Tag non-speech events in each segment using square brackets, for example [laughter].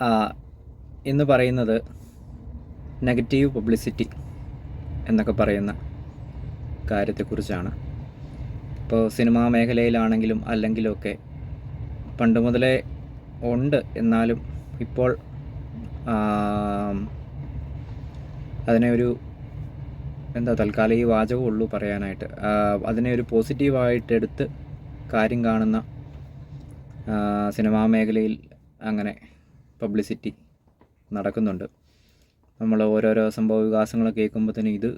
ആ, ഇന്ന് പറയുന്നത് നെഗറ്റീവ് പബ്ലിസിറ്റി എന്നൊക്കെ പറയുന്ന കാര്യത്തെക്കുറിച്ചാണ്. ഇപ്പോൾ സിനിമാ മേഖലയിലാണെങ്കിലും അല്ലെങ്കിലുമൊക്കെ പണ്ട് മുതലേ ഉണ്ട്. എന്നാലും ഇപ്പോൾ അതിനെ ഒരു എന്താ തൽക്കാലം ഈ വാചകം ഉള്ളൂ പറയാനായിട്ട്. അതിനെ ഒരു പോസിറ്റീവായിട്ട് എടുത്ത് കാര്യം കാണുന്ന സിനിമാ മേഖലയിൽ അങ്ങനെ പബ്ലിസിറ്റി നടക്കുന്നുണ്ട്. നമ്മൾ ഓരോരോ സംഭവ കേൾക്കുമ്പോൾ തന്നെ ഇത്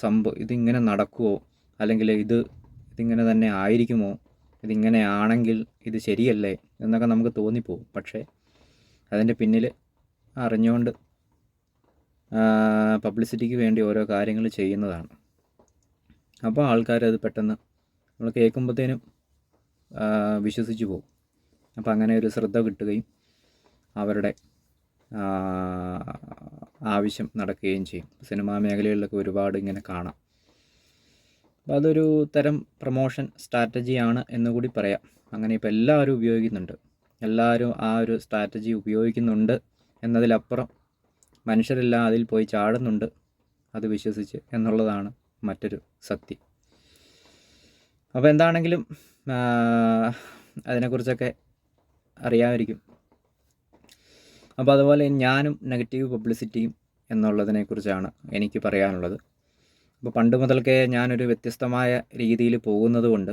സംഭവം ഇതിങ്ങനെ നടക്കുമോ അല്ലെങ്കിൽ ഇത് ഇതിങ്ങനെ തന്നെ ആയിരിക്കുമോ? ഇതിങ്ങനെ ആണെങ്കിൽ ഇത് ശരിയല്ലേ? എന്നൊക്കെ നമുക്ക് തോന്നിപ്പോവും. പക്ഷേ അതിന്റെ പിന്നിൽ അറിഞ്ഞുകൊണ്ട് പബ്ലിസിറ്റിക്ക് വേണ്ടി ഓരോ കാര്യങ്ങൾ ചെയ്യുന്നതാണ്. അപ്പോൾ ആൾക്കാർ അത് പെട്ടെന്ന് നമ്മൾ കേൾക്കുമ്പോഴത്തേനും വിശ്വസിച്ച് പോകും. അപ്പോൾ അങ്ങനെ ഒരു ശ്രദ്ധ കിട്ടുകയും അവരുടെ ആവശ്യം നടക്കുകയും ചെയ്യും. സിനിമാ മേഖലകളിലൊക്കെ ഒരുപാട് ഇങ്ങനെ കാണാം. അപ്പോൾ അതൊരു തരം പ്രൊമോഷൻ സ്ട്രാറ്റജിയാണ് എന്നുകൂടി പറയാം. അങ്ങനെ ഇപ്പോൾ എല്ലാവരും ഉപയോഗിക്കുന്നുണ്ട്. എല്ലാവരും ആ ഒരു സ്ട്രാറ്റജി ഉപയോഗിക്കുന്നുണ്ട് എന്നതിലപ്പുറം മനുഷ്യരെല്ലാം അതിൽ പോയി ചാടുന്നുണ്ട് അത് വിശ്വസിച്ച് എന്നുള്ളതാണ് മറ്റൊരു സത്യം. അപ്പോൾ എന്താണെങ്കിലും അതിനെക്കുറിച്ചൊക്കെ അറിയാമായിരിക്കും. അപ്പോൾ അതുപോലെ ഞാനും നെഗറ്റീവ് പബ്ലിസിറ്റിയും എന്നുള്ളതിനെക്കുറിച്ചാണ് എനിക്ക് പറയാനുള്ളത്. അപ്പോൾ പണ്ട് മുതൽക്കേ ഞാനൊരു വ്യത്യസ്തമായ രീതിയിൽ പോകുന്നത് കൊണ്ട്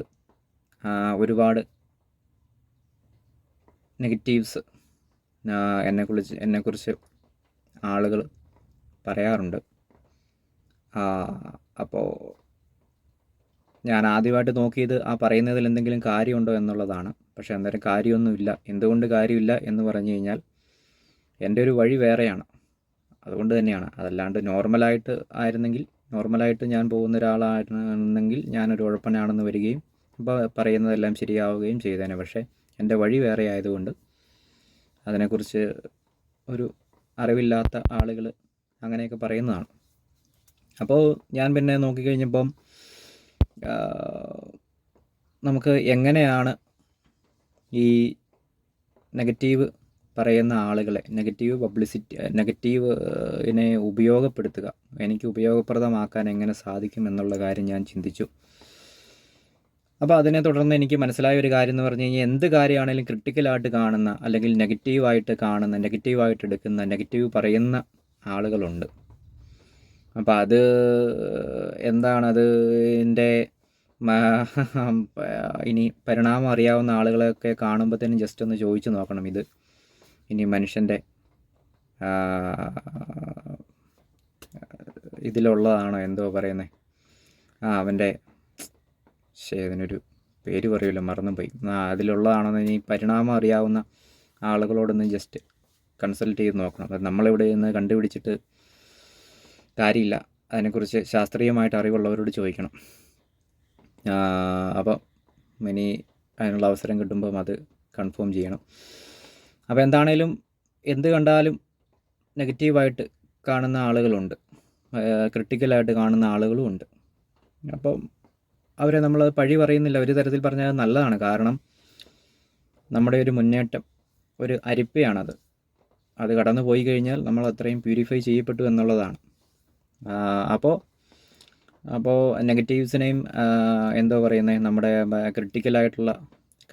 ഒരുപാട് നെഗറ്റീവ്സ് എന്നെക്കുറിച്ച് എന്നെക്കുറിച്ച് ആളുകൾ പറയാറുണ്ട്. അപ്പോൾ ഞാൻ ആദ്യമായിട്ട് നോക്കിയത് ആ പറയുന്നതിൽ എന്തെങ്കിലും കാര്യമുണ്ടോ എന്നുള്ളതാണ്. പക്ഷേ അന്നേരം കാര്യമൊന്നുമില്ല. എന്തുകൊണ്ട് കാര്യമില്ല എന്ന് പറഞ്ഞു കഴിഞ്ഞാൽ എന്റെ ഒരു വഴി വേറെയാണ്. അതുകൊണ്ട് തന്നെയാണ്. അതല്ലാണ്ട് നോർമലായിട്ട് ആയിരുന്നെങ്കിൽ നോർമലായിട്ട് ഞാൻ പോകുന്ന ഒരാളായിരുന്നെങ്കിൽ ഞാനൊരു ഉഴപ്പനാണെന്ന് വരികയും ഇപ്പോൾ പറയുന്നതെല്ലാം ശരിയാവുകയും ചെയ്തേനെ. പക്ഷേ എന്റെ വഴി വേറെ ആയതുകൊണ്ട് അതിനെക്കുറിച്ച് ഒരു അറിവില്ലാത്ത ആളുകൾ അങ്ങനെയൊക്കെ പറയുന്നതാണ്. അപ്പോൾ ഞാൻ പിന്നെ നോക്കിക്കഴിഞ്ഞപ്പം നമുക്ക് എങ്ങനെയാണ് ഈ നെഗറ്റീവ് പറയുന്ന ആളുകളെ നെഗറ്റീവ് പബ്ലിസിറ്റി നെഗറ്റീവ് ഇതിനെ ഉപയോഗപ്പെടുത്തുക. എനിക്ക് ഉപയോഗപ്രദമാക്കാൻ എങ്ങനെ സാധിക്കും എന്നുള്ള കാര്യം ഞാൻ ചിന്തിച്ചു. അപ്പോൾ അതിനെ തുടർന്ന് എനിക്ക് മനസ്സിലായ ഒരു കാര്യം എന്ന് പറഞ്ഞു കഴിഞ്ഞാൽ എന്ത് കാര്യമാണെങ്കിലും ക്രിട്ടിക്കലായിട്ട് കാണുന്ന അല്ലെങ്കിൽ നെഗറ്റീവായിട്ട് കാണുന്ന നെഗറ്റീവായിട്ട് എടുക്കുന്ന നെഗറ്റീവ് പറയുന്ന ആളുകളുണ്ട്. അപ്പോൾ അത് എന്താണ് അത് എന്റെ [laughs] ഇനി പരിണാമം അറിയാവുന്ന ആളുകളെയൊക്കെ തന്നെ ജസ്റ്റ് ഒന്ന് ചോദിച്ചു നോക്കണം ഇത്. ഇനി മനുഷ്യന്റെ ഇതിലുള്ളതാണോ എന്തോ പറയുന്നത് ആ അവന്റെ ശേ അതിനൊരു പേര് പറയുമല്ലോ മറന്നുപോയി. ആ അതിലുള്ളതാണെന്ന് ഇനി പരിണാമം അറിയാവുന്ന ആളുകളോടൊന്ന് ജസ്റ്റ് കൺസൾട്ട് ചെയ്ത് നോക്കണം. അത് നമ്മളിവിടെ നിന്ന് കണ്ടുപിടിച്ചിട്ട് കാര്യമില്ല. അതിനെക്കുറിച്ച് ശാസ്ത്രീയമായിട്ട് അറിവുള്ളവരോട് ചോദിക്കണം. അപ്പം അപ്പോൾ ഇനി അതിനുള്ള അവസരം കിട്ടുമ്പം അത് കൺഫേം ചെയ്യണം. അപ്പോൾ എന്താണേലും എന്ത് കണ്ടാലും നെഗറ്റീവായിട്ട് കാണുന്ന ആളുകളുണ്ട്. ക്രിട്ടിക്കലായിട്ട് കാണുന്ന ആളുകളും ഉണ്ട് അപ്പം അവരെ നമ്മൾ പഴി പറയുന്നില്ല. ഒരു തരത്തിൽ പറഞ്ഞാൽ നല്ലതാണ്. കാരണം നമ്മുടെ ഒരു മുന്നേറ്റം ഒരു അരിപ്പയാണത്. അത് കടന്നു പോയി കഴിഞ്ഞാൽ നമ്മൾ അത്രയും പ്യൂരിഫൈ ചെയ്യപ്പെട്ടു എന്നുള്ളതാണ്. അപ്പോൾ അപ്പോൾ നെഗറ്റീവ്സിനെയും എന്തോ പറയുന്നത് നമ്മുടെ ക്രിട്ടിക്കലായിട്ടുള്ള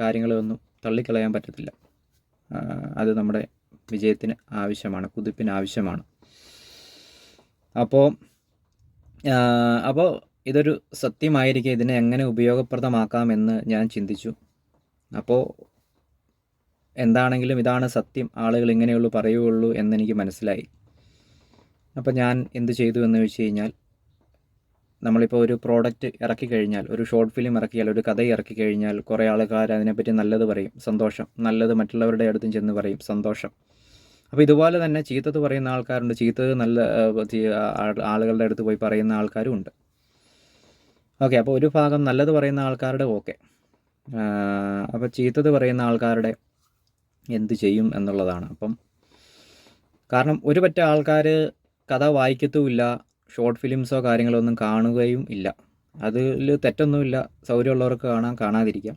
കാര്യങ്ങളൊന്നും തള്ളിക്കളയാൻ പറ്റത്തില്ല. അത് നമ്മുടെ വിജയത്തിന് ആവശ്യമാണ് കുതിപ്പിന് ആവശ്യമാണ്. അപ്പോൾ അപ്പോൾ ഇതൊരു സത്യമായിരിക്കും ഇതിനെ എങ്ങനെ ഉപയോഗപ്രദമാക്കാമെന്ന് ഞാൻ ചിന്തിച്ചു. അപ്പോൾ എന്താണെങ്കിലും ഇതാണ് സത്യം ആളുകൾ ഇങ്ങനെയുള്ളൂ പറയുകയുള്ളൂ എന്നെനിക്ക് മനസ്സിലായി. അപ്പോൾ ഞാൻ എന്ത് ചെയ്തു എന്ന് വെച്ച് കഴിഞ്ഞാൽ നമ്മളിപ്പോൾ ഒരു പ്രോഡക്റ്റ് ഇറക്കി കഴിഞ്ഞാൽ ഒരു ഷോർട്ട് ഫിലിം ഇറക്കിയാൽ ഒരു കഥ ഇറക്കി കഴിഞ്ഞാൽ കുറേ ആൾക്കാർ അതിനെപ്പറ്റി നല്ലത് പറയും സന്തോഷം. നല്ലത് മറ്റുള്ളവരുടെ അടുത്തും ചെന്ന് പറയും സന്തോഷം. അപ്പോൾ ഇതുപോലെ തന്നെ ചീത്തത് പറയുന്ന ആൾക്കാരുണ്ട്. ചീത്തത് നല്ല ആളുകളുടെ അടുത്ത് പോയി പറയുന്ന ആൾക്കാരും ഉണ്ട്. ഓക്കെ അപ്പോൾ ഒരു ഭാഗം നല്ലത് പറയുന്ന ആൾക്കാരുടെ ഓക്കെ. അപ്പോൾ ചീത്തത് പറയുന്ന ആൾക്കാരുടെ എന്ത് ചെയ്യും എന്നുള്ളതാണ് അപ്പം. കാരണം ഒരു പറ്റ ആൾക്കാർ കഥ വായിക്കത്തുമില്ല ഷോർട്ട് ഫിലിംസോ കാര്യങ്ങളോ ഒന്നും കാണുകയും ഇല്ല. അതിൽ തെറ്റൊന്നുമില്ല. സൗകര്യമുള്ളവർക്ക് കാണാൻ കാണാതിരിക്കാം.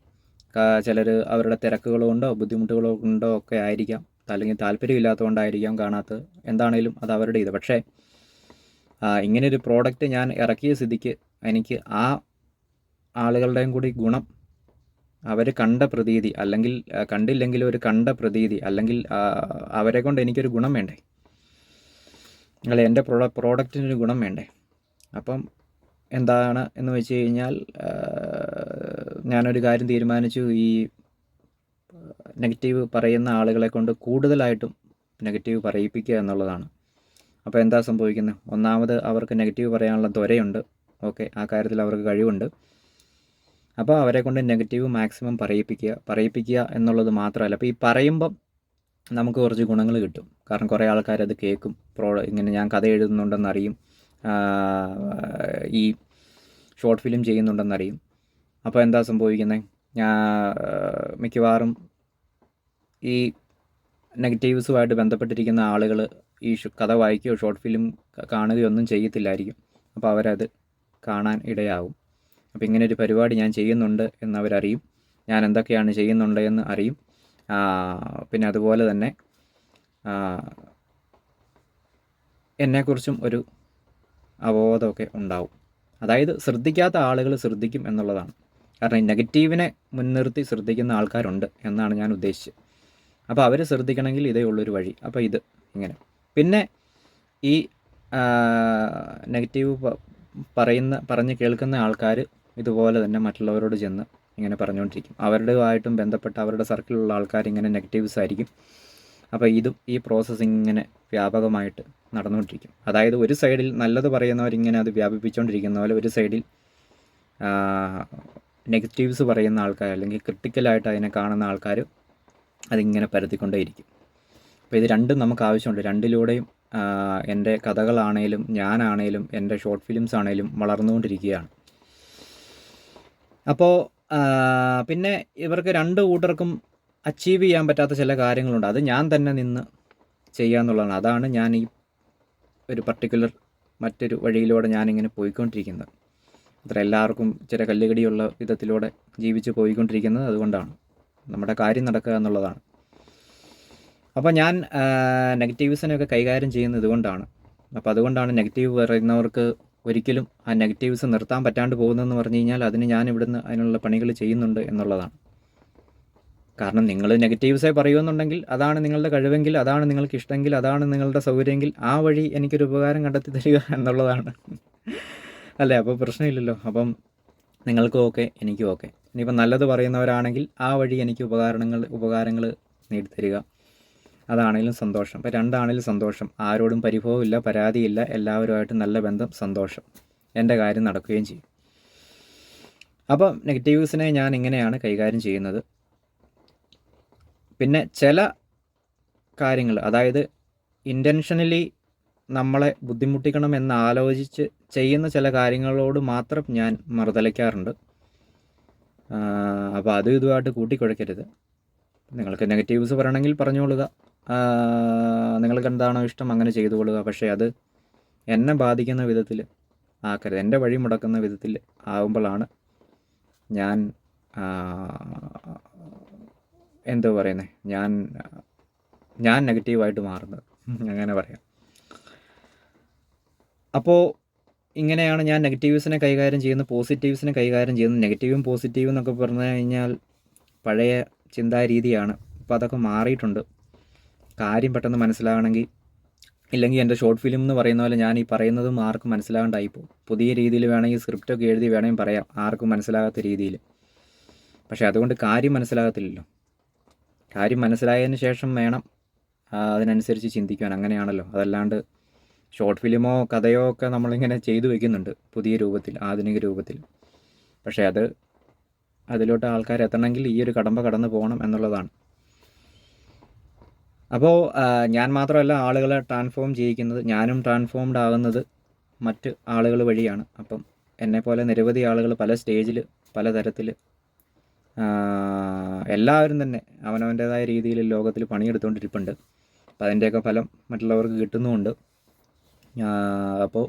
ചിലർ അവരുടെ തിരക്കുകളുണ്ടോ ബുദ്ധിമുട്ടുകളോ കൊണ്ടോ ഒക്കെ ആയിരിക്കാം. അല്ലെങ്കിൽ താല്പര്യമില്ലാത്തതുകൊണ്ടായിരിക്കാം കാണാത്തത്. എന്താണേലും അത് അവരുടെ ഇത് പക്ഷേ ഇങ്ങനെയൊരു പ്രോഡക്റ്റ് ഞാൻ ഇറക്കിയ സ്ഥിതിക്ക് എനിക്ക് ആ ആളുകളുടെയും കൂടി ഗുണം അവർ കണ്ട പ്രതീതി അല്ലെങ്കിൽ കണ്ടില്ലെങ്കിൽ ഒരു കണ്ട പ്രതീതി അല്ലെങ്കിൽ അവരെ കൊണ്ട് എനിക്കൊരു ഗുണം വേണ്ടേ? അല്ല എന്റെ പ്രോഡ പ്രോഡക്റ്റിനൊരു ഗുണം വേണ്ടേ? അപ്പം എന്താണ് എന്ന് വെച്ച് കഴിഞ്ഞാൽ ഞാനൊരു കാര്യം തീരുമാനിച്ചു. ഈ നെഗറ്റീവ് പറയുന്ന ആളുകളെ കൊണ്ട് കൂടുതലായിട്ടും നെഗറ്റീവ് പറയിപ്പിക്കുക എന്നുള്ളതാണ്. അപ്പോൾ എന്താ സംഭവിക്കുന്നത്? ഒന്നാമത് അവർക്ക് നെഗറ്റീവ് പറയാനുള്ള ത്വരയുണ്ട്. ഓക്കെ ആ കാര്യത്തിൽ അവർക്ക് കഴിവുണ്ട്. അപ്പോൾ അവരെ കൊണ്ട് നെഗറ്റീവ് മാക്സിമം പറയിപ്പിക്കുക പറയിപ്പിക്കുക എന്നുള്ളത് മാത്രമല്ല. അപ്പോൾ ഈ പറയുമ്പം നമുക്ക് കുറച്ച് ഗുണങ്ങൾ കിട്ടും. കാരണം കുറേ ആൾക്കാർ അത് കേൾക്കും. പ്രോ ഇങ്ങനെ ഞാൻ കഥ എഴുതുന്നുണ്ടെന്നറിയും. ഈ ഷോർട്ട് ഫിലിം ചെയ്യുന്നുണ്ടെന്നറിയും. അപ്പോൾ എന്താ സംഭവിക്കുന്നത് ഞാൻ മിക്കവാറും ഈ നെഗറ്റീവ്സുമായിട്ട് ബന്ധപ്പെട്ടിരിക്കുന്ന ആളുകൾ ഈ കഥ വായിക്കുകയോ ഷോർട്ട് ഫിലിം കാണുകയോ ഒന്നും ചെയ്യത്തില്ലായിരിക്കും. അപ്പോൾ അവരത് കാണാൻ ഇടയാവും. അപ്പോൾ ഇങ്ങനെ ഒരു പരിപാടി ഞാൻ ചെയ്യുന്നുണ്ട് എന്നവരറിയും. ഞാൻ എന്തൊക്കെയാണ് ചെയ്യുന്നുണ്ട് എന്ന് അറിയും. പിന്നെ അതുപോലെ തന്നെ എന്നെക്കുറിച്ചും ഒരു അവബോധമൊക്കെ ഉണ്ടാവും. അതായത് ശ്രദ്ധിക്കാത്ത ആളുകൾ ശ്രദ്ധിക്കും എന്നുള്ളതാണ്. കാരണം ഈ നെഗറ്റീവിനെ മുൻനിർത്തി ശ്രദ്ധിക്കുന്ന ആൾക്കാരുണ്ട് എന്നാണ് ഞാൻ ഉദ്ദേശിച്ചത്. അപ്പോൾ അവർ ശ്രദ്ധിക്കണമെങ്കിൽ ഇതേ ഉള്ളൊരു വഴി. അപ്പോൾ ഇത് ഇങ്ങനെ. പിന്നെ ഈ നെഗറ്റീവ് പറയുന്ന പറഞ്ഞ് കേൾക്കുന്ന ആൾക്കാർ ഇതുപോലെ തന്നെ മറ്റുള്ളവരോട് ചെന്ന് ഇങ്ങനെ പറഞ്ഞുകൊണ്ടിരിക്കും. അവരുടേതുമായിട്ടും ബന്ധപ്പെട്ട അവരുടെ സർക്കിളിലുള്ള ആൾക്കാർ ഇങ്ങനെ നെഗറ്റീവ്സ് ആയിരിക്കും. അപ്പോൾ ഇതും ഈ പ്രോസസ്സ് ഇങ്ങനെ വ്യാപകമായിട്ട് നടന്നുകൊണ്ടിരിക്കും. അതായത് ഒരു സൈഡിൽ നല്ലത് പറയുന്നവരിങ്ങനെ അത് വ്യാപിപ്പിച്ചുകൊണ്ടിരിക്കുന്ന പോലെ ഒരു സൈഡിൽ നെഗറ്റീവ്സ് പറയുന്ന ആൾക്കാർ അല്ലെങ്കിൽ ക്രിട്ടിക്കലായിട്ട് അതിനെ കാണുന്ന ആൾക്കാർ അതിങ്ങനെ പരത്തിക്കൊണ്ടേയിരിക്കും. അപ്പോൾ ഇത് രണ്ടും നമുക്ക് ആവശ്യമുണ്ട്. രണ്ടിലൂടെയും എന്റെ കഥകളാണേലും ഞാനാണേലും എന്റെ ഷോർട്ട് ഫിലിംസ് ആണേലും വളർന്നുകൊണ്ടിരിക്കുകയാണ്. അപ്പോൾ പിന്നെ ഇവർക്ക് രണ്ട് കൂട്ടർക്കും അച്ചീവ് ചെയ്യാൻ പറ്റാത്ത ചില കാര്യങ്ങളുണ്ട്. അത് ഞാൻ തന്നെ നിന്ന് ചെയ്യാന്നുള്ളതാണ്. അതാണ് ഞാൻ ഈ ഒരു പർട്ടിക്കുലർ മറ്റൊരു വഴിയിലൂടെ ഞാനിങ്ങനെ പോയിക്കൊണ്ടിരിക്കുന്നത്. അത്ര എല്ലാവർക്കും ചില കല്ലുകടിയുള്ള വിധത്തിലൂടെ ജീവിച്ച് പോയിക്കൊണ്ടിരിക്കുന്നത് അതുകൊണ്ടാണ്. നമ്മുടെ കാര്യം നടക്കുക എന്നുള്ളതാണ്. അപ്പോൾ ഞാൻ നെഗറ്റീവ്സിനെയൊക്കെ കൈകാര്യം ചെയ്യുന്നത് ഇതുകൊണ്ടാണ്. അപ്പോൾ അതുകൊണ്ടാണ് നെഗറ്റീവ് പറയുന്നവർക്ക് ഒരിക്കലും ആ നെഗറ്റീവ്സ് നിർത്താൻ പറ്റാണ്ട് പോകുന്നതെന്ന് പറഞ്ഞു കഴിഞ്ഞാൽ അതിന് ഞാൻ ഇവിടുന്ന് അതിനുള്ള പണികൾ ചെയ്യുന്നുണ്ട് എന്നുള്ളതാണ്. കാരണം നിങ്ങൾ നെഗറ്റീവ്സേ പറയുമെന്നുണ്ടെങ്കിൽ അതാണ് നിങ്ങളുടെ കഴിവെങ്കിൽ അതാണ് നിങ്ങൾക്ക് ഇഷ്ടമെങ്കിൽ അതാണ് നിങ്ങളുടെ സൗകര്യമെങ്കിൽ ആ വഴി എനിക്കൊരു ഉപകാരം കണ്ടെത്തി തരിക എന്നുള്ളതാണ്. അല്ലേ? അപ്പോൾ പ്രശ്നമില്ലല്ലോ. അപ്പം നിങ്ങൾക്കും ഓക്കെ എനിക്കും ഓക്കെ. ഇനിയിപ്പോൾ നല്ലത് പറയുന്നവരാണെങ്കിൽ ആ വഴി എനിക്ക് ഉപകാരണങ്ങൾ ഉപകാരങ്ങൾ നേടിത്തരിക. അതാണേലും സന്തോഷം. അപ്പോൾ രണ്ടാണേലും സന്തോഷം. ആരോടും പരിഭവമില്ല പരാതിയില്ല എല്ലാവരുമായിട്ട് നല്ല ബന്ധം സന്തോഷം. എന്റെ കാര്യം നടക്കുകയും ചെയ്യും. അപ്പോൾ നെഗറ്റീവ്സിനെ ഞാൻ ഇങ്ങനെയാണ് കൈകാര്യം ചെയ്യുന്നത്? പിന്നെ ചില കാര്യങ്ങൾ അതായത് ഇന്റൻഷനലി നമ്മളെ ബുദ്ധിമുട്ടിക്കണം എന്ന് ആലോചിച്ച് ചെയ്യുന്ന ചില കാര്യങ്ങളോട് മാത്രം ഞാൻ മറുതലയ്ക്കാറുണ്ട്. അപ്പോൾ അതും ഇതുമായിട്ട് കൂട്ടിക്കുഴയ്ക്കരുത് നിങ്ങൾക്ക് നെഗറ്റീവ്സ് പറയണമെങ്കിൽ പറഞ്ഞുകൊള്ളുക. നിങ്ങൾക്ക് എന്താണോ ഇഷ്ടം അങ്ങനെ ചെയ്തു കൊള്ളുക. പക്ഷേ അത് എന്നെ ബാധിക്കുന്ന വിധത്തിൽ ആക്കരുത്. എന്റെ വഴി മുടക്കുന്ന വിധത്തിൽ ആകുമ്പോഴാണ് ഞാൻ എന്തോ പറയുന്നത് ഞാൻ ഞാൻ നെഗറ്റീവായിട്ട് മാറുന്നത്. അങ്ങനെ പറയാം. അപ്പോൾ ഇങ്ങനെയാണ് ഞാൻ നെഗറ്റീവ്സിനെ കൈകാര്യം ചെയ്യുന്നത് പോസിറ്റീവ്സിനെ കൈകാര്യം ചെയ്യുന്നത്. നെഗറ്റീവും പോസിറ്റീവും എന്നൊക്കെ പറഞ്ഞു കഴിഞ്ഞാൽ പഴയ ചിന്താരീതിയാണ്. ഇപ്പോൾ അതൊക്കെ മാറിയിട്ടുണ്ട്. കാര്യം പെട്ടെന്ന് മനസ്സിലാകണമെങ്കിൽ ഇല്ലെങ്കിൽ എന്റെ ഷോർട്ട് ഫിലിം എന്ന് പറയുന്ന പോലെ ഞാൻ ഈ പറയുന്നതും ആർക്കും മനസ്സിലാകണ്ടായിപ്പോൾ പുതിയ രീതിയിൽ വേണമെങ്കിൽ സ്ക്രിപ്റ്റൊക്കെ എഴുതി വേണമെങ്കിൽ പറയാം ആർക്കും മനസ്സിലാകാത്ത രീതിയിൽ. പക്ഷേ അതുകൊണ്ട് കാര്യം മനസ്സിലാകത്തില്ലല്ലോ. കാര്യം മനസ്സിലായതിന് ശേഷം വേണം അതിനനുസരിച്ച് ചിന്തിക്കുവാൻ. അങ്ങനെയാണല്ലോ. അതല്ലാണ്ട് ഷോർട്ട് ഫിലിമോ കഥയോ ഒക്കെ നമ്മളിങ്ങനെ ചെയ്തു വെക്കുന്നുണ്ട് പുതിയ രൂപത്തിൽ ആധുനിക രൂപത്തിൽ. പക്ഷേ അത് അതിലോട്ട് ആൾക്കാർ എത്തണമെങ്കിൽ ഈ ഒരു കടമ്പ കടന്നു പോകണം എന്നുള്ളതാണ്. അപ്പോൾ ഞാൻ മാത്രമല്ല ആളുകളെ ട്രാൻസ്ഫോം ചെയ്യിക്കുന്നത് ഞാനും ട്രാൻസ്ഫോംഡ് ആകുന്നത് മറ്റ് ആളുകൾ വഴിയാണ്. അപ്പം എന്നെപ്പോലെ നിരവധി ആളുകൾ പല സ്റ്റേജിൽ പല തരത്തിൽ എല്ലാവരും തന്നെ അവനവന്റേതായ രീതിയിൽ ലോകത്തിൽ പണിയെടുത്തുകൊണ്ടിരിപ്പുണ്ട് അപ്പോൾ അതിന്റെയൊക്കെ ഫലം മറ്റുള്ളവർക്ക് കിട്ടുന്നുമുണ്ട്. അപ്പോൾ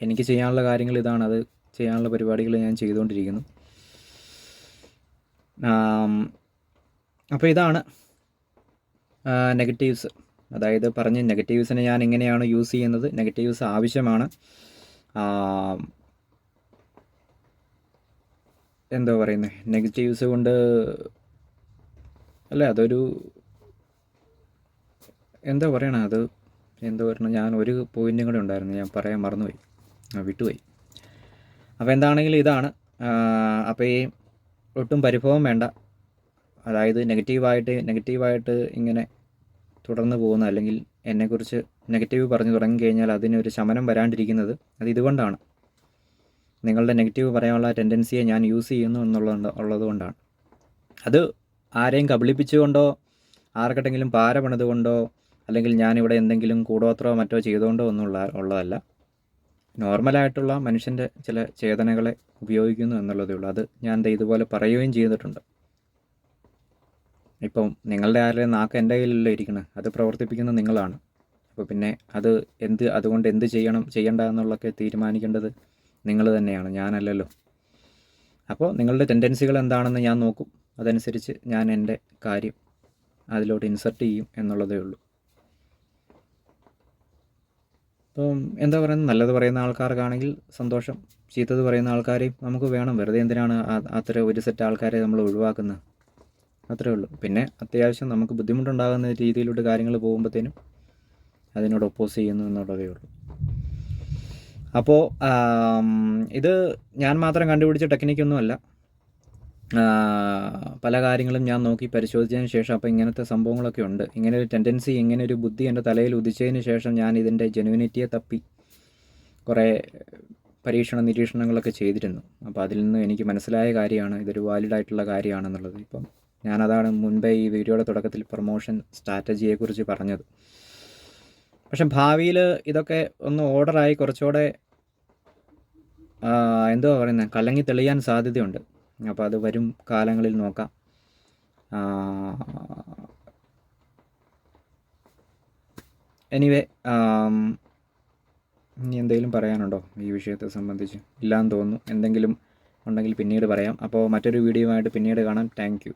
എനിക്ക് ചെയ്യാനുള്ള കാര്യങ്ങൾ ഇതാണ്. അത് ചെയ്യാനുള്ള പരിപാടികൾ ഞാൻ ചെയ്തുകൊണ്ടിരിക്കുന്നു. അപ്പോൾ ഇതാണ് നെഗറ്റീവ്സ് അതായത് പറഞ്ഞ് നെഗറ്റീവ്സിനെ ഞാൻ എങ്ങനെയാണ് യൂസ് ചെയ്യുന്നത്? നെഗറ്റീവ്സ് ആവശ്യമാണ്. എന്തോ പറയുന്നത് നെഗറ്റീവ്സ് കൊണ്ട് അല്ല അതൊരു എന്താ പറയണ? അത് എന്തോ പറയണം? ഞാൻ ഒരു പോയിന്റും കൂടെ ഉണ്ടായിരുന്നു. ഞാൻ പറയാൻ മറന്നുപോയി. വിട്ടുപോയി. അപ്പോൾ എന്താണെങ്കിലും ഇതാണ്. അപ്പോൾ ഈ ഒട്ടും പരിഭവം വേണ്ട. അതായത് നെഗറ്റീവായിട്ട് നെഗറ്റീവായിട്ട് ഇങ്ങനെ തുടർന്ന് പോകുന്ന അല്ലെങ്കിൽ എന്നെക്കുറിച്ച് നെഗറ്റീവ് പറഞ്ഞു തുടങ്ങി കഴിഞ്ഞാൽ അതിനൊരു ശമനം വരാണ്ടിരിക്കുന്നത് അത് ഇതുകൊണ്ടാണ്. നിങ്ങളുടെ നെഗറ്റീവ് പറയാനുള്ള ടെൻഡൻസിയെ ഞാൻ യൂസ് ചെയ്യുന്നു എന്നുള്ളത് ഉള്ളതുകൊണ്ടാണ്. അത് ആരെയും കബളിപ്പിച്ചുകൊണ്ടോ ആർക്കെട്ടെങ്കിലും പാര പണിതുകൊണ്ടോ അല്ലെങ്കിൽ ഞാനിവിടെ എന്തെങ്കിലും കൂടോത്രോ മറ്റോ ചെയ്തുകൊണ്ടോ ഒന്നുള്ള ഉള്ളതല്ല. നോർമലായിട്ടുള്ള മനുഷ്യന്റെ ചില ചേതനകളെ ഉപയോഗിക്കുന്നു എന്നുള്ളതേ ഉള്ളൂ. അത് ഞാൻ ഇതുപോലെ പറയുകയും ചെയ്തിട്ടുണ്ട്. ഇപ്പം നിങ്ങളുടെ ആരുടെ നാക്ക് എന്റെ കയ്യിലല്ലേ ഇരിക്കുന്നത് അത് പ്രവർത്തിപ്പിക്കുന്നത് നിങ്ങളാണ്. അപ്പോൾ പിന്നെ അത് എന്ത് അതുകൊണ്ട് എന്ത് ചെയ്യണം ചെയ്യണ്ട എന്നുള്ളതൊക്കെ തീരുമാനിക്കേണ്ടത് നിങ്ങൾ തന്നെയാണ് ഞാനല്ലല്ലോ. അപ്പോൾ നിങ്ങളുടെ ടെൻഡൻസികൾ എന്താണെന്ന് ഞാൻ നോക്കും. അതനുസരിച്ച് ഞാൻ എന്റെ കാര്യം അതിലോട്ട് ഇൻസർട്ട് ചെയ്യും എന്നുള്ളതേ ഉള്ളൂ. അപ്പോൾ എന്താ പറയുന്നത്? നല്ലത് പറയുന്ന ആൾക്കാർക്കാണെങ്കിൽ സന്തോഷം ചീത്തത് പറയുന്ന ആൾക്കാരെയും നമുക്ക് വേണം. വെറുതെ എന്തിനാണ് അത്ര ഒരു സെറ്റ് ആൾക്കാരെ നമ്മൾ ഒഴിവാക്കുന്നത്? അത്രേ ഉള്ളൂ. പിന്നെ അത്യാവശ്യം നമുക്ക് ബുദ്ധിമുട്ടുണ്ടാകുന്ന രീതിയിലോട്ട് കാര്യങ്ങൾ പോകുമ്പോഴത്തേനും അതിനോട് ഒപ്പോസ് ചെയ്യുന്നു എന്നുള്ളതേ ഉള്ളൂ. അപ്പോൾ ഇത് ഞാൻ മാത്രം കണ്ടുപിടിച്ച ടെക്നിക്കൊന്നുമല്ല പല കാര്യങ്ങളും ഞാൻ നോക്കി പരിശോധിച്ചതിന് ശേഷം അപ്പോൾ ഇങ്ങനത്തെ സംഭവങ്ങളൊക്കെ ഉണ്ട്. ഇങ്ങനെ ഒരു ടെൻഡൻസി ഇങ്ങനെ ഒരു ബുദ്ധി എന്റെ തലയിൽ ഉദിച്ചതിന് ശേഷം ഞാൻ ഇതിന്റെ ജെനുവിനിറ്റിയെ തപ്പി കുറേ പരീക്ഷണ നിരീക്ഷണങ്ങളൊക്കെ ചെയ്തിരുന്നു. അപ്പോൾ അതിൽ നിന്ന് എനിക്ക് മനസ്സിലായ കാര്യമാണ് ഇതൊരു വാലിഡായിട്ടുള്ള കാര്യമാണെന്നുള്ളത്. ഇപ്പം ഞാനതാണ് മുൻപേ ഈ വീഡിയോയുടെ തുടക്കത്തിൽ പ്രൊമോഷൻ സ്ട്രാറ്റജിയെക്കുറിച്ച് പറഞ്ഞത്. പക്ഷെ ഭാവിയിൽ ഇതൊക്കെ ഒന്ന് ഓർഡറായി കുറച്ചുകൂടെ എന്തോ പറയുന്നത് കലങ്ങി തെളിയാൻ സാധ്യതയുണ്ട്. അപ്പോൾ അത് വരും കാലങ്ങളിൽ നോക്കാം. എനിവേ ഇനി എന്തെങ്കിലും പറയാനുണ്ടോ ഈ വിഷയത്തെ സംബന്ധിച്ച്? ഇല്ലാന്ന് തോന്നുന്നു. എന്തെങ്കിലും ഉണ്ടെങ്കിൽ പിന്നീട് പറയാം. അപ്പോൾ മറ്റൊരു വീഡിയോ ആയിട്ട് പിന്നീട് കാണാം. താങ്ക്